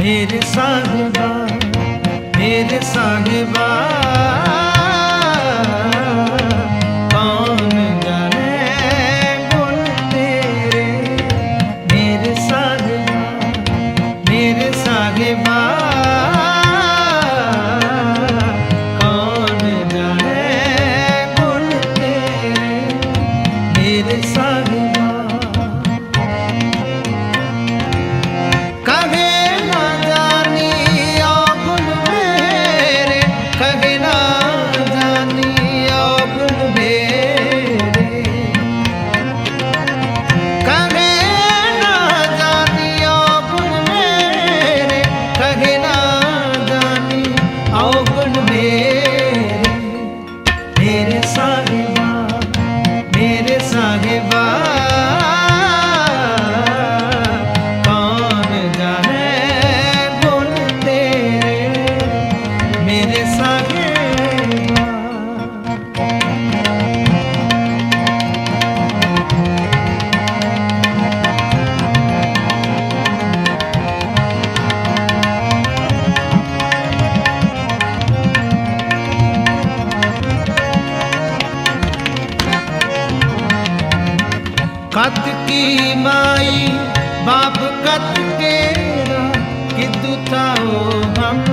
ਮੇਰੇ ਸਾਹਿਬਾ ਮੇਰੇ ਸਾਹਿਬਾ ਮਤ ਕੀ ਮਾਈ? ਬਾਪ ਕਤ ਕੇਰਾ ਕਿਦੁ ਤਾਓ ਹਮ?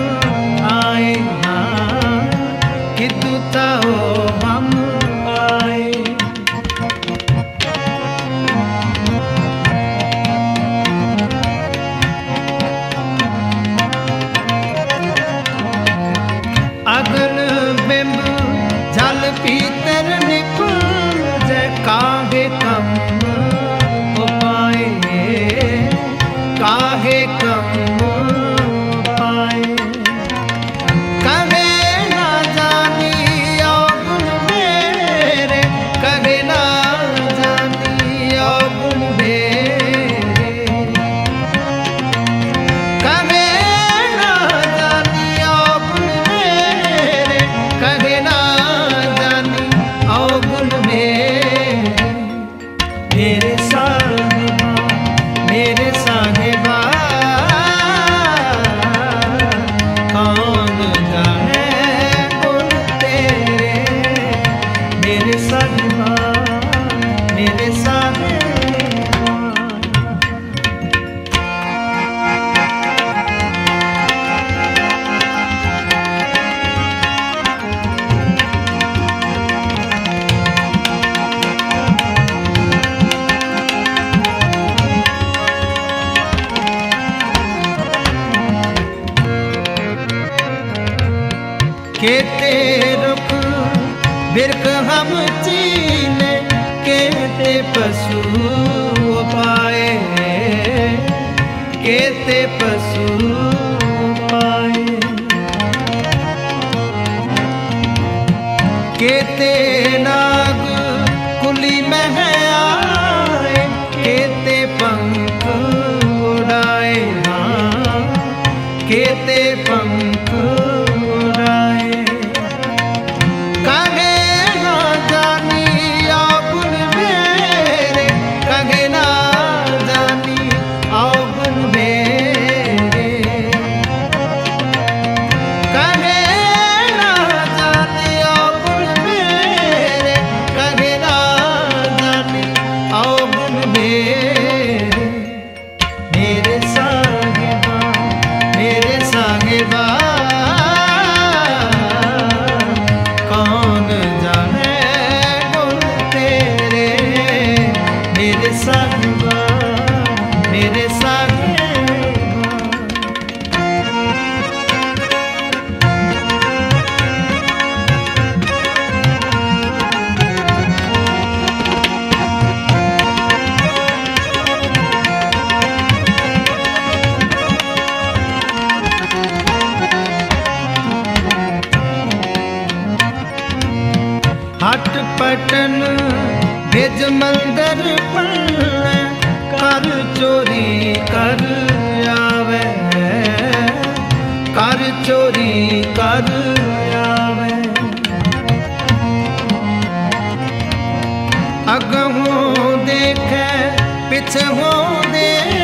केते रुख बिरख हम चीने केते पशु पाए केते पशु ਵਟਨ ਭੇਜ ਮੰਦਰ ਪੜੈ ਕਰ ਚੋਰੀ ਕਰ ਆਵੇ। ਕਰ ਚੋਰੀ ਕਰ ਆਵੇ। ਅਗਹੋਂ ਦੇਖੈ, ਪਿਛੋਂ ਦੇਖੈ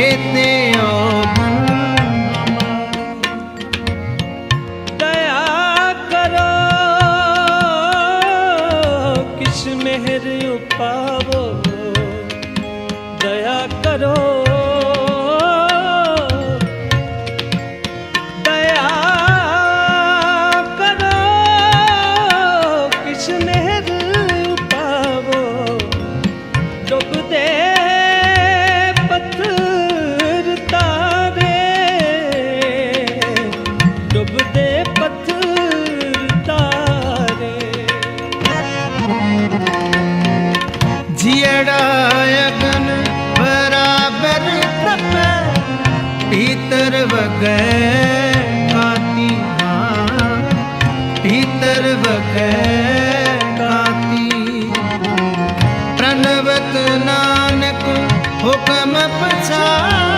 Vete. ਅਗਨ ਬਰਾਬਰ ਤਪੈ ਭੀਤਰ ਵਗੈ ਕਾਤੀ ਹਾਂ ਭੀਤਰ ਵਗੈ ਕਾਤੀ ਪ੍ਰਣਵਤ ਨਾਨਕ ਹੁਕਮ ਪਛਾਣ